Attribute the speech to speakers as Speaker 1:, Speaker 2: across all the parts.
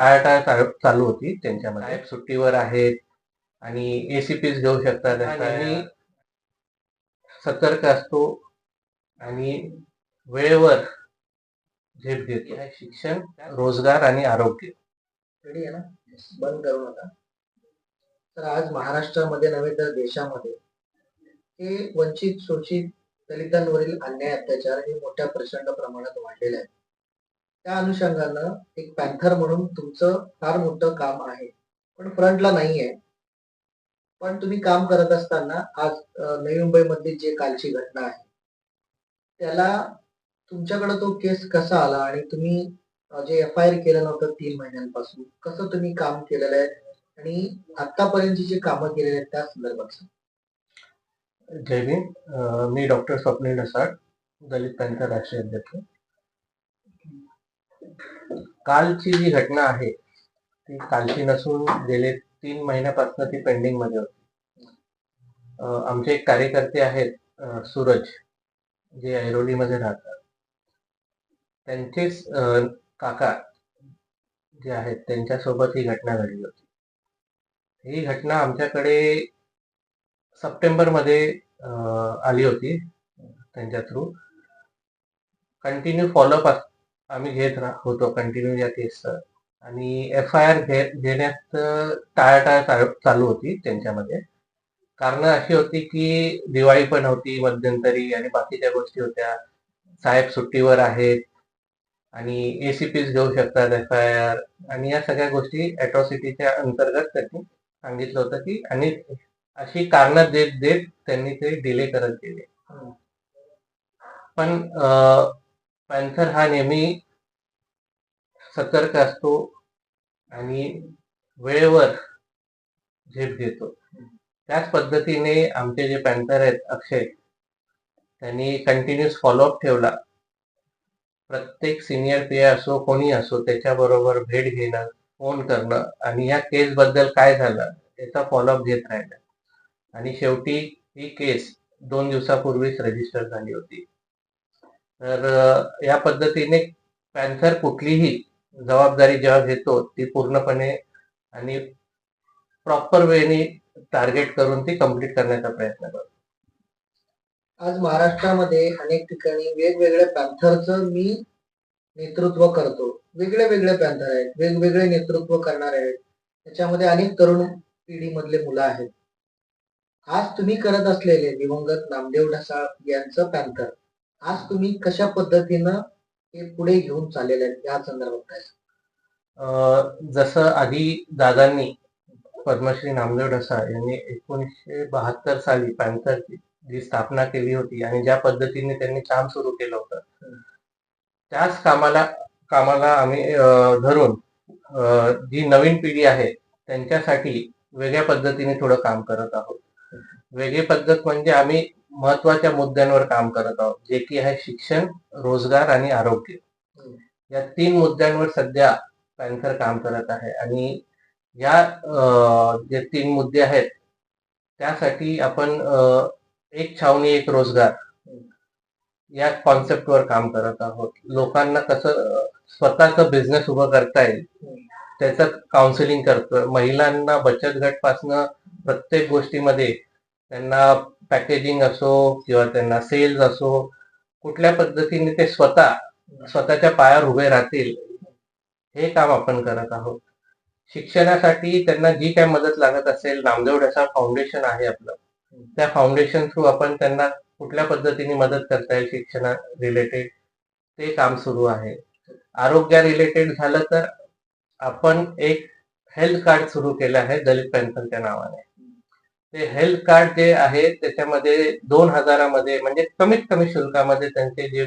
Speaker 1: टाळाटाळ चालू- चालू होती त्यांच्यामध्ये? सुट्टीवर आहेत आणि एसीपीज घेऊ शकतात आणि सतर्क असतो आणि वेळेवर झेप देतो हे शिक्षण रोजगार आणि आरोग्य.
Speaker 2: रेडी आहे ना बंद करू नका. तर आज महाराष्ट्रामध्ये नव्हे तर देशामध्ये हे वंचित शोषित दलितांवरील अन्याय अत्याचार हे मोठ्या प्रचंड प्रमाणात वाढलेले आहेत. त्या अनुषंगानं एक पॅन्थर म्हणून तुमचं फार मोठं काम आहे. पण फ्रंटला नाही आहे पण तुम्ही काम करत असताना आज नवी मुंबईमधली जे कालची घटना आहे त्याला तुमच्याकडे तो केस कसा आला आणि तुम्ही जे एफ आय आर केलं नव्हतं तीन महिन्यांपासून कसं तुम्ही काम केलेलं आहे आणि आतापर्यंतची जी कामं केलेली आहेत त्या संदर्भात
Speaker 1: जय भीम. मी डॉक्टर स्वप्नील ढसाळ दलित पॅन्थर राष्ट्रीय अध्यक्ष. कालची जी घटना आहे ती कालची नसून गेले तीन महिन्यापासून ती पेंडिंगमध्ये होती. आमचे एक कार्यकर्ते आहेत सूरज जे ऐरोलीमध्ये राहतात. त्यांचेच काका जे आहेत त्यांच्यासोबत ही घटना घडली होती. ही घटना आमच्याकडे सप्टेंबरमध्ये मध्ये आली होती त्यांच्या थ्रू कंटिन्यू फॉलोअप आम्ही घेत होतो कंटिन्यू या केसचं आणि एफ आय आर घेण्यात अं, टाळाटाळ चालू- चालू होती त्यांच्यामध्ये. कारण अशी होती की दिवाळी पण होती मध्यंतरी आणि बाकीच्या गोष्टी होत्या. साहेब सुट्टीवर आहेत आणि एसीपीज घेऊ शकतात एफ आय आर आणि या सगळ्या गोष्टी अॅट्रॉसिटीच्या अंतर्गत त्यांनी सांगितलं होतं की आणि अशी कारणं देत देत त्यांनी ते डिले करत गेले. पण पॅन्थर हा नेहमी सतर्क असतो आणि वेळेवर झेप देतो त्याच पद्धतीने आमचे जे पॅन्थर आहेत अक्षय त्यांनी कंटिन्युअस फॉलोअप ठेवला. प्रत्येक सिनियर पी असो कोणी असो त्याच्याबरोबर भेट घेणं फोन करणं आणि या केसबद्दल काय झालं याचा फॉलोअप घेत राहिला. आणि शेवटी ही केस दोन दिवसापूर्वीच रजिस्टर झाली होती. तर या पद्धतीने पॅन्थर कुठलीही जबाबदारी जेव्हा घेतो ती पूर्णपणे आणि प्रॉपर वेने टार्गेट करून ती कंप्लीट करण्याचा प्रयत्न करतो.
Speaker 2: आज महाराष्ट्रामध्ये अनेक ठिकाणी वेगवेगळ्या पॅन्थरचं मी नेतृत्व करतो. वेगळे वेगळे पॅन्थर आहेत वेगवेगळे नेतृत्व करणारे आहेत. त्याच्यामध्ये अनेक तरुण पिढीमधले मुलं आहेत. आज तुम्ही करत असलेले दिवंगत नामदेव ढसाळ यांचं पॅन्थर. आज तुम्ही कशा पद्धतीनं हे पुढे घेऊन चाललेले आहेत? या संदर्भात काय
Speaker 1: जसं आधी दादांनी पद्मश्री नामदेव ढसाळ यांनी एकोणीसशे बहात्तर साली पॅन्थरची जी स्थापना केली होती आणि ज्या पद्धतीने त्यांनी काम सुरू केलं होतं त्याच कामाला कामाला आम्ही धरून जी नवीन पिढी आहे त्यांच्यासाठी वेगळ्या पद्धतीने थोडं काम करत आहोत. वेगळी पद्धत म्हणजे आम्ही महत्त्वाच्या मुद्द्यांवर काम करत आहोत जे की आहे शिक्षण रोजगार आणि आरोग्य. या तीन मुद्द्यांवर सध्या पॅन्थर काम करत आहे आणि या जे तीन मुद्दे आहेत त्यासाठी आपण एक छावणी एक रोजगार या कॉन्सेप्टवर काम करत आहोत. लोकांना कसं स्वतःचा बिझनेस उभं करता येईल त्याचं काउन्सिलिंग करतोय. महिलांना बचत गटपासनं प्रत्येक गोष्टीमध्ये त्यांना पॅकेजिंग असो किंवा त्यांना सेल्स असो कुठल्या पद्धतीने ते स्वतः स्वतःच्या पायावर उभे राहतील हे काम आपण करत आहोत. शिक्षणासाठी त्यांना जी काय मदत लागत असेल नामदेव ढसाळ फाउंडेशन आहे आपलं. त्या फाउंडेशन थ्रू आपण त्यांना कुठल्या पद्धतीने मदत करता येईल शिक्षणा रिलेटेड ते काम सुरू आहे. आरोग्या रिलेटेड झालं तर आपण एक हेल्थ कार्ड सुरू केलं आहे दलित पॅन्थरच्या नावाने. ते हेल्थ कार्ड जे आहे त्याच्यामध्ये दोन हजारामध्ये म्हणजे कमीत कमी शुल्कामध्ये त्यांचे जे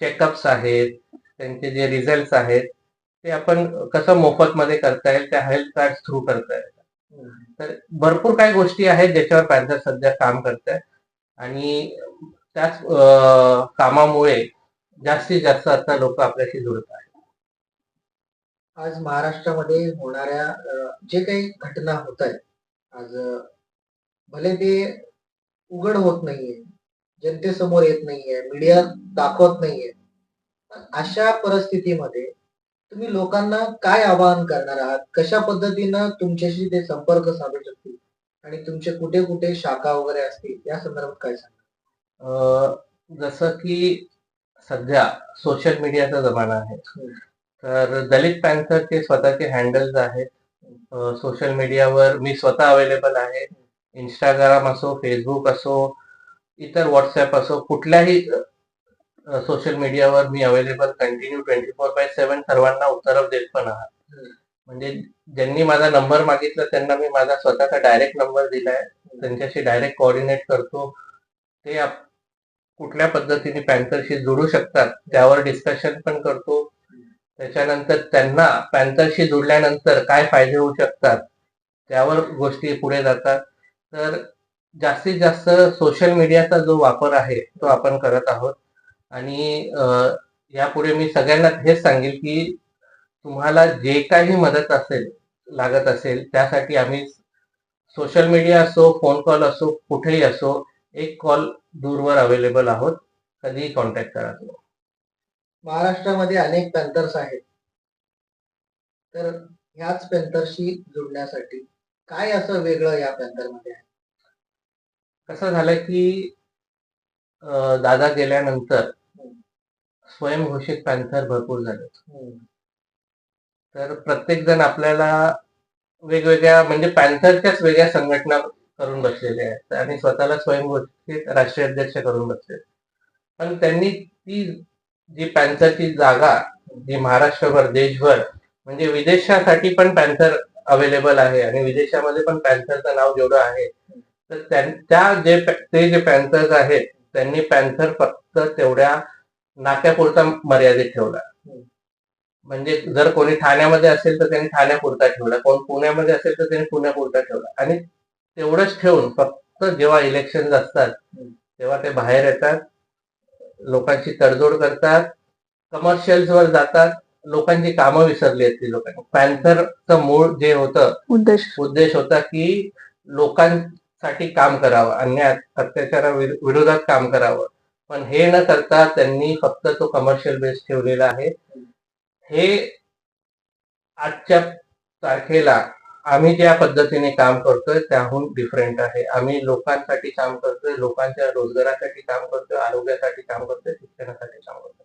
Speaker 1: चेकअप्स आहेत त्यांचे जे रिझल्ट आहेत ते आपण कसं मोफत मध्ये करता येईल त्या हेल्थ कार्ड थ्रू करता येईल. तर भरपूर काही गोष्टी आहेत ज्याच्यावर पॅन्थर सध्या काम करत आहे आणि त्याच कामामुळे जास्तीत जास्त आता लोक आपल्याशी जुळत आहेत.
Speaker 2: आज महाराष्ट्रामध्ये होणाऱ्या जे काही घटना होत आहेत आज भले ते उघड होत नाहीये जनतेसमोर येत नाहीये मीडिया दाखवत नाहीये अशा परिस्थितीमध्ये तुम्ही लोकांना काय आवाहन करणार आहात? कशा पद्धतीनं तुमच्याशी ते संपर्क साधू शकतील? आणि तुमचे कुठे कुठे शाखा वगैरे असतील? या संदर्भात काय सांगा
Speaker 1: अ, जसं की सध्या सोशल मीडियाचा जमाना आहे.
Speaker 2: हम्म.
Speaker 1: तर दलित पॅन्थरचे स्वतःचे हँडल्स आहेत. सोशल मीडियावर मी स्वतः अवेलेबल आहे. इंस्टाग्राम असो फेसबुक असो इतर व्हॉट्सअप असो कुठल्याही सोशल मीडियावर मी available continue twenty four by seven सर्वांना उत्तर देत पण आहात. म्हणजे ज्यांनी माझा नंबर मागितला त्यांना मी माझा स्वतःचा डायरेक्ट नंबर दिलाय. त्यांच्याशी डायरेक्ट कोऑर्डिनेट करतो. ते कुठल्या पद्धतीने पॅन्थरशी जोडू शकतात त्यावर डिस्कशन पण करतो. त्याच्यानंतर त्यांना पॅन्थरशी जोडल्यानंतर काय फायदे होऊ शकतात त्यावर गोष्टी पुढे जातात. तर जास्तीत जास्त सोशल मीडियाचा जो वापर आहे तो आपण करत आहोत. आणि यापुढे मी सगळ्यांना हेच सांगेल की तुम्हाला जे काही मदत असेल लागत असेल त्यासाठी आम्ही सोशल मीडिया असो फोन कॉल असो कुठेही असो एक कॉल दूरवर अवेलेबल आहोत. कधीही कॉन्टॅक्ट करा
Speaker 2: महाराष्ट्रामध्ये अनेक पॅन्थर्स आहेत. तर ह्याच पॅन्थरशी जुडण्यासाठी काय असं वेगळं या पॅन्थरमध्ये
Speaker 1: कसं झालं की अ, दादा गेल्यानंतर स्वयंघोषित पॅन्थर भरपूर झाले तर प्रत्येक जण आपल्याला वेगवेगळ्या म्हणजे पॅन्थरच्याच वेगळ्या संघटना करून बसलेले आहेत आणि स्वतःला स्वयंघोषित राष्ट्रीय अध्यक्ष करून बसले पण त्यांनी ती जी पॅन्थरची जागा जी महाराष्ट्रभर देशभर म्हणजे विदेशासाठी पण पॅन्थर अवेलेबल आहे. आणि विदेशामध्ये पण पॅन्थरचं नाव जेवढं आहे तर त्या जे ते जे पॅन्थर्स आहेत त्यांनी पॅन्थर फक्त तेवढ्या नाक्यापुरता मर्यादित ठेवला. म्हणजे जर कोणी ठाण्यामध्ये असेल तर त्यांनी ठाण्यापुरता ठेवला. कोण पुण्यामध्ये असेल तर त्यांनी पुण्यापुरता ठेवला. आणि तेवढंच ठेवून फक्त जेव्हा इलेक्शन असतात तेव्हा ते बाहेर येतात लोकांची तडजोड करतात कमर्शियल्स वर जातात लोकांची कामं विसरली आहेत ती लोकांनी. पॅन्थरचं मूळ जे होतं
Speaker 3: उद्देश.
Speaker 1: उद्देश होता की लोकांसाठी काम करावं अन्याय अत्याचारा विरोधात काम करावं. पण हे न करता त्यांनी फक्त तो कमर्शियल बेस ठेवलेला आहे. हे आजच्या तारखेला आम्ही ज्या पद्धतीने काम करतोय त्याहून डिफरंट आहे. आम्ही लोकांसाठी काम करतोय लोकांच्या रोजगारासाठी काम करतोय आरोग्यासाठी काम करतोय शिक्षणासाठी काम करतोय.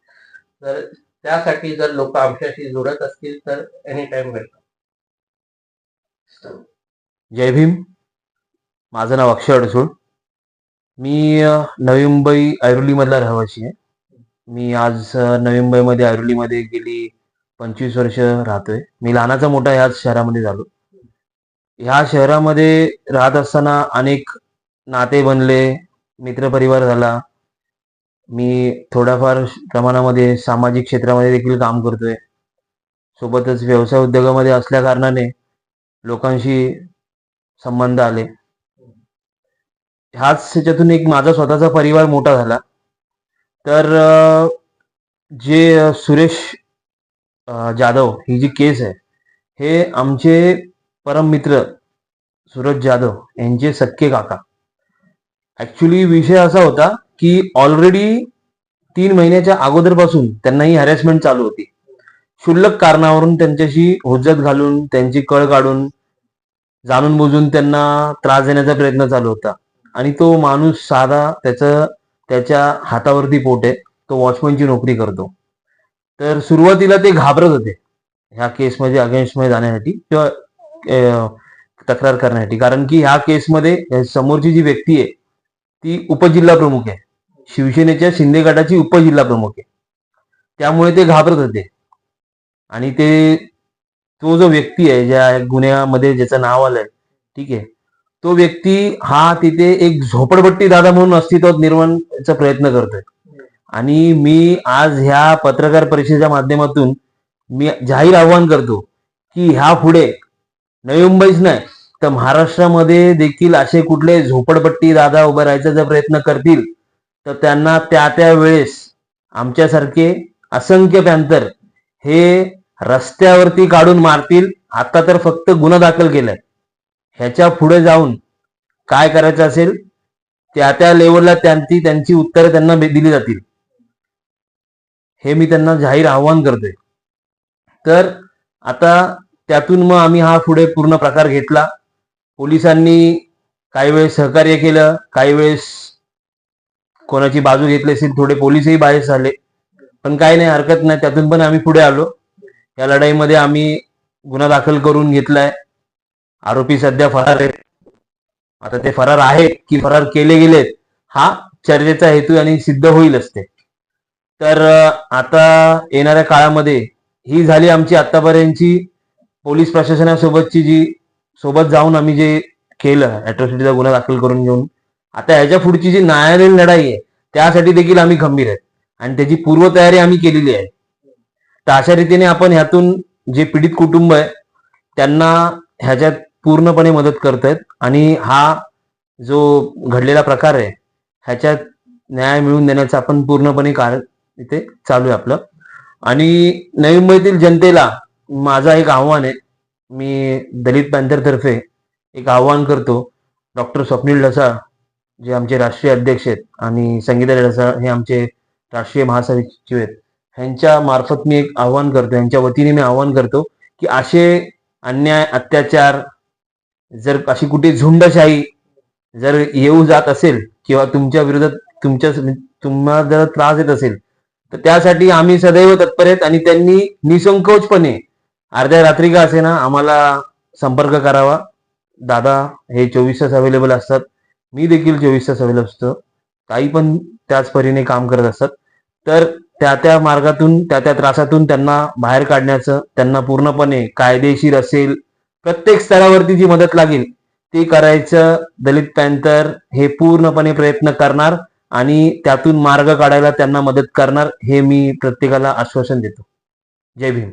Speaker 1: तर त्यासाठी जर लोक आमच्याशी जुळत असतील तर any time welcome
Speaker 4: Jai Bhim. माझं नाव अक्षय अडसूळ. मी नवी मुंबई ऐरोलीमधला रहिवासी आहे. मी आज नवी मुंबईमध्ये ऐरोलीमध्ये गेली पंचवीस वर्ष राहतोय. मी लहानाचा मोठा ह्याच शहरामध्ये झालो. ह्या शहरामध्ये राहत असताना अनेक नाते बनले मित्रपरिवार झाला मी थोड्याफार प्रमाणामध्ये सामाजिक क्षेत्रामध्ये देखील काम करतोय. सोबतच व्यवसाय उद्योगामध्ये असल्या कारणाने लोकांशी संबंध आले. ह्याच ह्याच्यातून एक माझा स्वतःचा परिवार मोठा झाला. तर जे सुरेश जाधव ही जी केस आहे हे आमचे परम मित्र सूरज जाधव यांचे सख्खे काका. ऍक्च्युली विषय असा होता की ऑलरेडी तीन महिन्याच्या अगोदरपासून त्यांना ही हॅरेसमेंट चालू होती. क्षुल्लक कारणावरून त्यांच्याशी हुज्जत घालून त्यांची कळ काढून जाणून बुजून त्यांना त्रास देण्याचा प्रयत्न चालू होता. आणि तो माणूस साधा त्याचं त्याच्या हातावरती पोट आहे. तो वॉचमनची नोकरी करतो. तर सुरुवातीला ते घाबरत होते. ह्या केसमध्ये अगेन्स्टमध्ये जाण्यासाठी किंवा तक्रार करण्यासाठी. कारण की ह्या केसमध्ये समोरची जी व्यक्ती आहे ती उपजिल्हा प्रमुख आहे. शिवसेनेच्या शिंदे गटाची उपजिल्हा प्रमुख आहे. त्यामुळे ते घाबरत होते. आणि ते तो जो व्यक्ती आहे ज्या गुन्ह्यामध्ये ज्याचं नाव आलंय ठीक आहे. तो व्यक्ती हा तिथे एक झोपडपट्टी दादा म्हणून अस्तित्वात निर्माणचा प्रयत्न करतोय. आणि मी आज ह्या पत्रकार परिषदेच्या माध्यमातून मी जाहीर आवाहन करतो की ह्या पुढे नवी मुंबईच नाही तर महाराष्ट्रामध्ये देखील असे कुठले झोपडपट्टी दादा उभं राहायचा जर प्रयत्न करतील तर त्यांना त्या त्या वेळेस आमच्यासारखे असंख्य पॅन्थर हे रस्त्यावरती काढून मारतील. आता तर फक्त गुन्हा दाखल केलाय. ह्याच्या पुढे जाऊन काय करायचं असेल त्या त्या लेवलला त्यांची त्यांची उत्तरं त्यांना दिली जातील. हे मी त्यांना जाहीर आव्हान करतोय. तर आता त्यातून मग आम्ही हा पुढे पूर्ण प्रकार घेतला. पोलिसांनी काही वेळेस सहकार्य केलं काही वेळेस कोणाची बाजू घेतली असेल थोडे पोलीसही बाहेर झाले. पण काही नाही हरकत नाही. त्यातून पण आम्ही पुढे आलो. या लढाईमध्ये आम्ही गुन्हा दाखल करून घेतलाय. आरोपी सध्या फरार आहेत. आता ते फरार आहेत की फरार केले गेलेत हा चर्चेचा हेतू आणि सिद्ध होईल असते. तर आता येणाऱ्या काळामध्ये ही झाली आमची आतापर्यंतची पोलीस प्रशासनासोबतची जी सोबत जाऊन आम्ही जे केलं अॅट्रॉसिटीचा गुन्हा दाखल करून घेऊन आता ह्याच्या पुढची जी न्यायालयीन लढाई आहे त्यासाठी देखील आम्ही खंबीर आहेत. आणि त्याची पूर्वतयारी आम्ही केलेली आहे. तर अशा रीतीने आपण ह्यातून जे पीडित कुटुंब आहे त्यांना ह्याच्यात पूर्णपणे मदत करतायत. आणि हा जो घडलेला प्रकार आहे ह्याच्यात न्याय मिळवून देण्याचं आपण पूर्णपणे कार्य इथे चालू आहे आपलं. आणि नवी मुंबईतील जनतेला माझा एक आव्हान आहे. मी दलित पॅन्थरतर्फे एक आव्हान करतो. डॉक्टर स्वप्नील ढसाळ जे आमचे राष्ट्रीय अध्यक्ष आहेत आणि संगीता ढसा हे आमचे राष्ट्रीय महासचिव आहेत. ह्यांच्या मार्फत मी एक आव्हान करतो यांच्या वतीने मी आव्हान करतो की असे अन्याय अत्याचार जर अशी कुठे झुंडशाही जर येऊ जात असेल किंवा तुमच्या विरोधात तुमच्या तुम्हाला जर त्रास येत असेल तर त्यासाठी आम्ही सदैव तत्पर आहेत आणि त्यांनी निसंकोचपणे अर्ध्या रात्री का असे ना आम्हाला संपर्क करावा. दादा हे चोवीस तास अवेलेबल असतात. मी देखील चोवीस तास अवेलेबल असतो काही पण त्याच परीने काम करत असतात तर त्या त्या मार्गातून त्या त्या त्रासातून त्यांना बाहेर काढण्याचं त्यांना पूर्णपणे कायदेशीर असेल प्रत्येक स्तरावरती जी मदत लागेल ती करायचं दलित पॅन्थर हे पूर्णपणे प्रयत्न करणार आणि त्यातून मार्ग काढायला त्यांना मदत करणार हे मी प्रत्येकाला आश्वासन देतो. जय भीम.